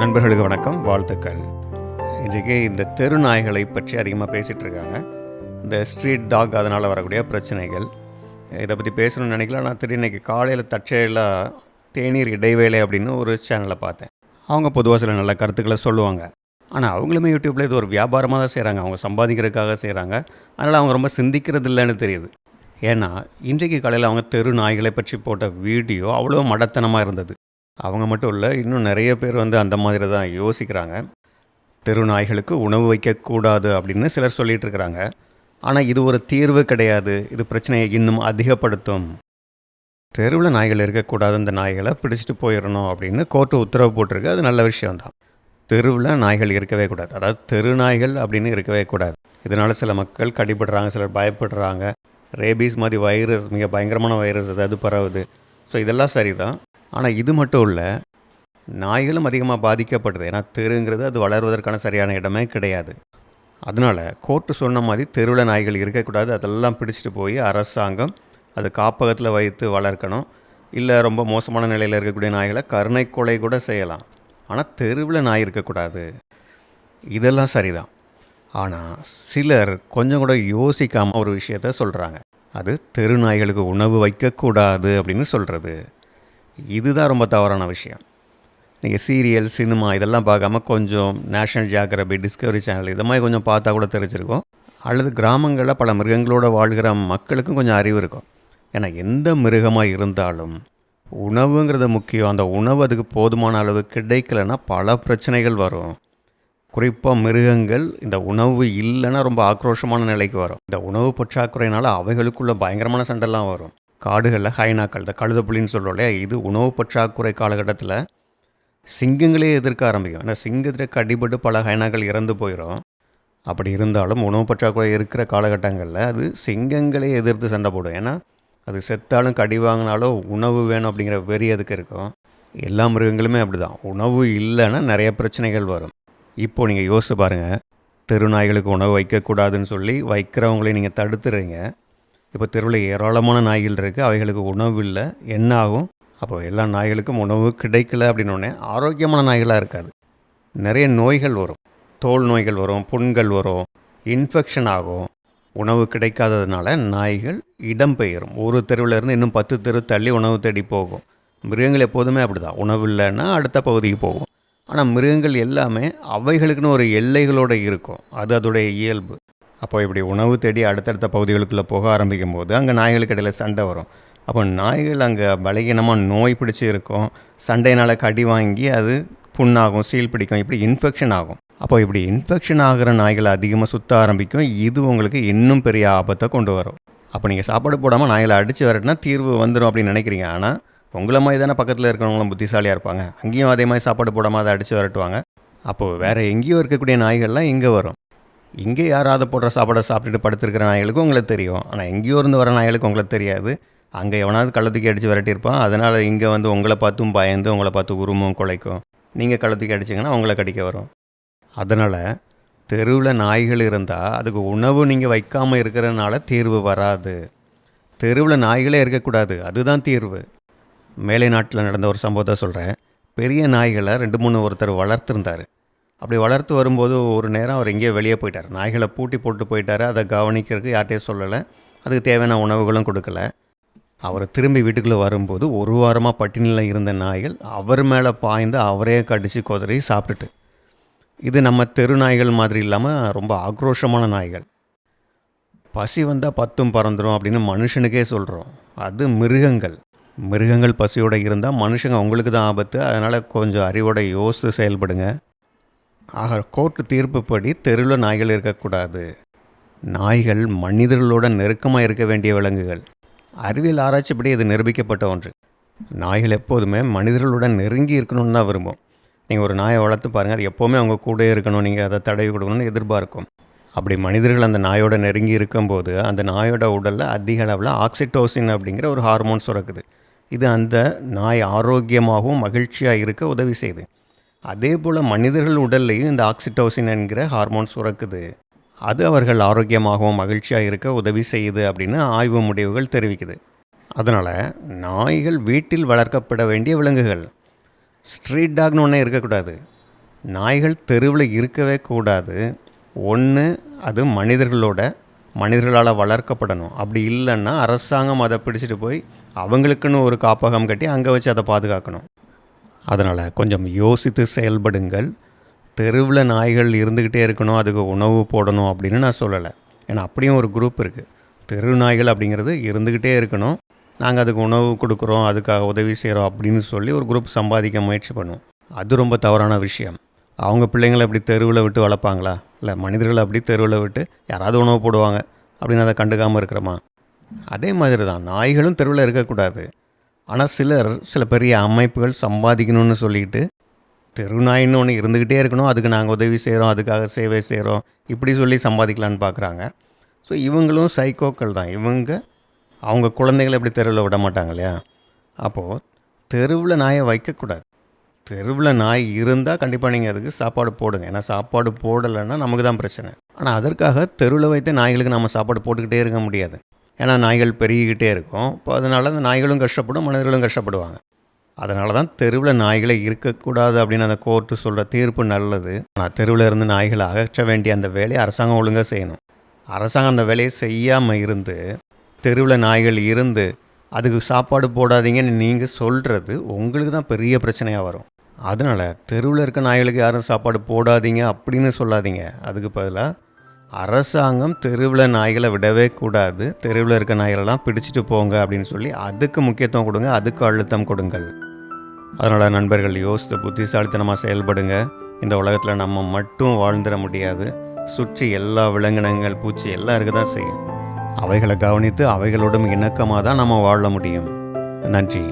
நண்பர்களுக்கு வணக்கம் வாழ்த்துக்கள். இன்றைக்கி இந்த தெரு நாய்களை பற்றி அதிகமாக பேசிகிட்டு இருக்காங்க. இந்த ஸ்ட்ரீட் டாக் அதனால் வரக்கூடிய பிரச்சனைகள். இதை பற்றி பேசணும்னு நினைக்கல நான் திடீர்னு இன்றைக்கி காலையில் தற்செயலாக தேநீர் இடைவேளை அப்படின்னு ஒரு சேனலை பார்த்தேன். அவங்க பொதுவாக சில நல்ல கருத்துக்களை சொல்லுவாங்க. ஆனால் அவங்களுமே யூடியூப்பில் இது ஒரு வியாபாரமாக தான் செய்கிறாங்க அவங்க சம்பாதிக்கிறதுக்காக செய்கிறாங்க அதனால் அவங்க ரொம்ப சிந்திக்கிறது இல்லைன்னு தெரியுது. ஏன்னா இன்றைக்கு காலையில் அவங்க தெரு நாய்களை பற்றி போட்ட வீடியோ அவ்வளோ மடத்தனமாக இருந்தது. அவங்க மட்டும் இல்லை இன்னும் நிறைய பேர் வந்து அந்த மாதிரி தான் யோசிக்கிறாங்க. தெரு நாய்களுக்கு உணவு வைக்கக்கூடாது அப்படின்னு சிலர் சொல்லிட்டு இருக்கிறாங்க. ஆனால் இது ஒரு தீர்வு கிடையாது. இது பிரச்சனையை இன்னும் அதிகப்படுத்தும். தெருவில் நாய்கள் இருக்கக்கூடாது இந்த நாய்களை பிடிச்சிட்டு போயிடணும் அப்படின்னு கோர்ட்டு உத்தரவு போட்டிருக்கு. அது நல்ல விஷயம்தான் தெருவில் நாய்கள் இருக்கவே கூடாது. அதாவது தெரு நாய்கள் அப்படின்னு இருக்கவே கூடாது. இதனால் சில மக்கள் கடிபடுறாங்க சிலர் பயப்படுறாங்க. ரேபீஸ் மாதிரி வைரஸ் மிக பயங்கரமான வைரஸ் அதாவது பரவுது. ஸோ இதெல்லாம் சரி தான் ஆனால் இது மட்டும் இல்லை நாய்களும் அதிகமாக பாதிக்கப்படுது. ஏன்னா தெருங்கிறது அது வளருவதற்கான சரியான இடமே கிடையாது. அதனால் கோர்ட்டு சொன்ன மாதிரி தெருவில் நாய்கள் இருக்கக்கூடாது. அதெல்லாம் பிடிச்சிட்டு போய் அரசாங்கம் அது காப்பகத்தில் வைத்து வளர்க்கணும். இல்லை ரொம்ப மோசமான நிலையில் இருக்கக்கூடிய நாய்களை கருணை கொலை கூட செய்யலாம். ஆனால் தெருவில் நாய் இருக்கக்கூடாது. இதெல்லாம் சரிதான். ஆனால் சிலர் கொஞ்சம் கூட யோசிக்காமல் ஒரு விஷயத்த சொல்கிறாங்க அது தெரு நாய்களுக்கு உணவு வைக்கக்கூடாது அப்படின்னு சொல்கிறது இதுதான் ரொம்ப தவறான விஷயம். நீங்கள் சீரியல் சினிமா இதெல்லாம் பார்க்காம கொஞ்சம் நேஷனல் ஜியாகிரபி டிஸ்கவரி சேனல் இது மாதிரி கொஞ்சம் பார்த்தா கூட தெரிஞ்சிருக்கும். அல்லது கிராமங்களில் பல மிருகங்களோடு வாழ்கிற மக்களுக்கும் கொஞ்சம் அறிவு இருக்கும். ஏன்னா எந்த மிருகமாக இருந்தாலும் உணவுங்கிறது முக்கியம். அந்த உணவு அதுக்கு போதுமான அளவு கிடைக்கலன்னா பல பிரச்சனைகள் வரும். குறிப்பாக மிருகங்கள் இந்த உணவு இல்லைன்னா ரொம்ப ஆக்ரோஷமான நிலைக்கு வரும். இந்த உணவு பற்றாக்குறையினால அவைகளுக்குள்ள பயங்கரமான சண்டைலாம் வரும். காடுகளில் ஹைனாக்கள் இந்த கழுதப்புலின்னு சொல்கிறோம் இல்லையா? இது உணவு பற்றாக்குறை காலகட்டத்தில் சிங்கங்களே எதிர்க்க ஆரம்பிக்கும். ஏன்னா சிங்கத்திற்கு அடிபட்டு பல ஹைனாக்கள் இறந்து போயிடும் அப்படி இருந்தாலும் உணவு பற்றாக்குறை இருக்கிற காலகட்டங்களில் அது சிங்கங்களே எதிர்த்து சண்டை போடும். ஏன்னா அது செத்தாலும் கடி வாங்கினாலும் உணவு வேணும் அப்படிங்கிற வெறி அதுக்கு இருக்கும். எல்லா மிருகங்களுமே அப்படி தான் உணவு இல்லைன்னா நிறைய பிரச்சனைகள் வரும். இப்போது நீங்கள் யோசிச்சு பாருங்கள் தெருநாய்களுக்கு உணவு வைக்கக்கூடாதுன்னு சொல்லி வைக்கிறவங்களே நீங்கள் தடுத்துறீங்க. இப்போ தெருவில் ஏராளமான நாய்கள் இருக்குது. அவைகளுக்கு உணவு இல்லை. என்ன ஆகும் அப்போ எல்லா நாய்களுக்கும் உணவு கிடைக்கல அப்படின்னோடனே ஆரோக்கியமான நாய்களாக இருக்காது. நிறைய நோய்கள் வரும். தோல் நோய்கள் வரும் புண்கள் வரும் இன்ஃபெக்ஷன் ஆகும். உணவு கிடைக்காததுனால நாய்கள் இடம்பெயரும் ஒரு தெருவில் இருந்து இன்னும் பத்து தெரு தள்ளி உணவு தேடி போகும். மிருகங்கள் எப்போதுமே அப்படி தான் உணவு இல்லைன்னா அடுத்த பகுதிக்கு போகும். ஆனால் மிருகங்கள் எல்லாமே அவைகளுக்குன்னு ஒரு எல்லைகளோடு இருக்கும். அது அதோடைய இயல்பு. அப்போ இப்படி உணவு தேடி அடுத்தடுத்த பகுதிகளுக்குள்ளே போக ஆரம்பிக்கும் போது அங்கே நாய்களுக்கு இடையில் சண்டை வரும். அப்போ நாய்கள் அங்கே பலகீனமாக நோய் பிடிச்சி இருக்கும். சண்டையினால் கடி வாங்கி அது புண்ணாகும் சீல் பிடிக்கும். இப்படி இன்ஃபெக்ஷன் ஆகும். அப்போ இப்படி இன்ஃபெக்ஷன் ஆகிற நாய்களை அதிகமாக சுற்ற ஆரம்பிக்கும். இது உங்களுக்கு இன்னும் பெரிய ஆபத்தை கொண்டு வரும். அப்போ நீங்கள் சாப்பாடு போடாமல் நாய்களை அடித்து வரட்டினா தீர்வு வந்துடும் அப்படின்னு நினைக்கிறீங்க. ஆனால் உங்களை மாதிரி தானே பக்கத்தில் இருக்கிறவங்களும் புத்திசாலியாக இருப்பாங்க. அங்கேயும் அதே மாதிரி சாப்பாடு போடாமல் அதை அடித்து வரட்டுவாங்க. அப்போது வேறு எங்கேயோ இருக்கக்கூடிய நாய்கள்லாம் இங்கே வரும். இங்கே யாராவது போடுற சாப்பாடை சாப்பிட்டுட்டு படுத்துருக்கிற நாய்களுக்கும் உங்களுக்கு தெரியும். ஆனால் எங்கேயோ இருந்து வர நாய்களுக்கு உங்களுக்கு தெரியாது. அங்கே எவனாவது கள்ளத்துக்கு அடித்து விரட்டியிருப்பான். அதனால் இங்கே வந்து உங்களை பார்த்தும் பயந்து உங்களை பார்த்து உருமும் குலைக்கும். நீங்கள் கள்ளத்துக்கு அடிச்சிங்கன்னா உங்களை கடிக்க வரும். அதனால் தெருவில் நாய்கள் இருந்தால் அதுக்கு உணவு நீங்கள் வைக்காமல் இருக்கிறதுனால தீர்வு வராது. தெருவில் நாய்களே இருக்கக்கூடாது. அதுதான் தீர்வு. மேலை நாட்டில் நடந்த ஒரு சம்பவத்தை சொல்கிறேன் பெரிய நாய்களை ரெண்டு மூணு ஒருத்தர் வளர்த்துருந்தார். அப்படி வளர்த்து வரும்போது ஒரு நேரம் அவர் எங்கேயோ வெளியே போயிட்டார். நாய்களை பூட்டி போட்டு போயிட்டார். அதை கவனிக்கிறதுக்கு யார்கிட்டையும் சொல்லலை. அதுக்கு தேவையான உணவுகளும் கொடுக்கல. அவர் திரும்பி வீட்டுக்குள்ளே வரும்போது ஒரு வாரமாக பட்டினியில் இருந்த நாய்கள் அவர் மேலே பாய்ந்து அவரே கடித்து கொதறி சாப்பிட்டுட்டு. இது நம்ம தெரு நாய்கள் மாதிரி இல்லாமல் ரொம்ப ஆக்ரோஷமான நாய்கள். பசி வந்தால் பத்தும் பறந்துடும் அப்படின்னு மனுஷனுக்கே சொல்கிறோம் அது மிருகங்கள். மிருகங்கள் பசியோடு இருந்தால் மனுஷங்க உங்களுக்கு தான் ஆபத்து. அதனால் கொஞ்சம் அறிவோட யோசித்து செயல்படுங்க. ஆக கோர்ட்டு தீர்ப்புப்படி தெருவில் நாய்கள் இருக்கக்கூடாது. நாய்கள் மனிதர்களோட நெருக்கமாக இருக்க வேண்டிய விலங்குகள். அறிவியல் ஆராய்ச்சிப்படி இது நிரூபிக்கப்பட்ட ஒன்று. நாய்கள் எப்போதுமே மனிதர்களுடன் நெருங்கி இருக்கணும்னு தான் விரும்பும். நீங்கள் ஒரு நாயை வளர்த்து பாருங்கள் அது எப்போவுமே அவங்க கூட இருக்கணும் நீங்கள் அதை தடவி கொடுக்கணும்னு எதிர்பார்க்கும். அப்படி மனிதர்கள் அந்த நாயோட நெருங்கி இருக்கும்போது அந்த நாயோட உடலில் அதிக அளவில் ஆக்சிடோசின் அப்படிங்கிற ஒரு ஹார்மோன் சுரக்குது. இது அந்த நாய் ஆரோக்கியமாகவும் மகிழ்ச்சியாக இருக்க உதவி செய்யுது அதே போல் மனிதர்கள் உடல்லையும் இந்த ஆக்சிடோசின் என்கிற ஹார்மோன் சுரக்குது. அது அவர்கள் ஆரோக்கியமாகவும் மகிழ்ச்சியாக இருக்க உதவி செய்யுது அப்படின்னு ஆய்வு முடிவுகள் தெரிவிக்குது. அதனால் நாய்கள் வீட்டில் வளர்க்கப்பட வேண்டிய விலங்குகள். ஸ்ட்ரீட் டாக்னு ஒன்றே இருக்கக்கூடாது. நாய்கள் தெருவில் இருக்கவே கூடாது. ஒன்று அது மனிதர்களோட மனிதர்களால் வளர்க்கப்படணும். அப்படி இல்லைன்னா அரசாங்கம் அதை பிடிச்சிட்டு போய் அவங்களுக்குன்னு ஒரு காப்பகம் கட்டி அங்கே வச்சு அதை பாதுகாக்கணும். அதனால் கொஞ்சம் யோசித்து செயல்படுங்கள். தெருவில் நாய்கள் இருந்துக்கிட்டே இருக்கணும் அதுக்கு உணவு போடணும் அப்படின்னு நான் சொல்லலை. ஏன்னா அப்படியும் ஒரு குரூப் இருக்குது தெரு நாய்கள் அப்படிங்கிறது இருந்துக்கிட்டே இருக்கணும். நாங்கள் அதுக்கு உணவு கொடுக்குறோம் அதுக்காக உதவி செய்கிறோம் அப்படின்னு சொல்லி ஒரு குரூப் சம்பாதிக்க முயற்சி பண்ணுவோம். அது ரொம்ப தவறான விஷயம். அவங்க பிள்ளைங்களை அப்படி தெருவில் விட்டு வளர்ப்பாங்களா? இல்லை மனிதர்களை அப்படி தெருவில் விட்டு யாராவது உணவு போடுவாங்க அப்படின்னு அதை கண்டுக்காமல் இருக்கிறோமா? அதே மாதிரி தான் நாய்களும் தெருவில் இருக்கக்கூடாது. ஆனால் சிலர் சில பெரிய அமைப்புகள் சம்பாதிக்கணும்னு சொல்லிட்டு தெருநாயின்னு ஒன்று இருந்துக்கிட்டே இருக்கணும். அதுக்கு நாங்கள் உதவி செய்கிறோம் அதுக்காக சேவை செய்கிறோம் இப்படி சொல்லி சம்பாதிக்கலான்னு பார்க்குறாங்க ஸோ இவங்களும் சைக்கோக்கள் தான். இவங்க அவங்க குழந்தைகளை எப்படி தெருவில் விட மாட்டாங்க இல்லையா? அப்போது தெருவில் நாயை வைக்கக்கூடாது. தெருவில் நாய் இருந்தால் கண்டிப்பாக நீங்கள் அதுக்கு சாப்பாடு போடுங்க. ஏன்னா சாப்பாடு போடலைன்னா நமக்கு தான் பிரச்சனை. ஆனால் அதற்காக தெருவில் வைத்த நாய்களுக்கு நம்ம சாப்பாடு போட்டுக்கிட்டே இருக்க முடியாது. ஏன்னா நாய்கள் பெருகிக்கிட்டே இருக்கும். இப்போ அதனால் அந்த நாய்களும் கஷ்டப்படும் மனிதர்களும் கஷ்டப்படுவாங்க. அதனால தான் தெருவில் நாய்களை இருக்கக்கூடாது அப்படின்னு அந்த கோர்ட்டு சொல்கிற தீர்ப்பு நல்லது. ஆனால் தெருவில் இருந்து நாய்களை அகற்ற வேண்டிய அந்த வேலையை அரசாங்கம் ஒழுங்காக செய்யணும். அரசாங்கம் அந்த வேலையை செய்யாமல் இருந்து தெருவில் நாய்கள் இருந்து அதுக்கு சாப்பாடு போடாதீங்கன்னு நீங்கள் சொல்கிறது உங்களுக்கு தான் பெரிய பிரச்சனையாக வரும். அதனால் தெருவில் இருக்க நாய்களுக்கு யாரும் சாப்பாடு போடாதீங்க அப்படின்னு சொல்லாதீங்க. அதுக்கு பதிலாக அரசாங்கம் தெருவில் நாய்களை விடவே கூடாது. தெருவில் இருக்க நாய்களெல்லாம் பிடிச்சிட்டு போங்க அப்படின்னு சொல்லி அதுக்கு முக்கியத்துவம் கொடுங்க அதுக்கு அழுத்தம் கொடுங்கள். அதனால் நண்பர்கள் யோசித்து புத்திசாலித்தனமாக செயல்படுங்க. இந்த உலகத்தில் நம்ம மட்டும் வாழ்ந்துட முடியாது. சுற்றி எல்லா விலங்கினங்கள் பூச்சி எல்லாம் இருக்க தான் செய்யும். அவைகளை கவனித்து அவைகளோடும் இணக்கமாக தான் நம்ம வாழ முடியும். நன்றி.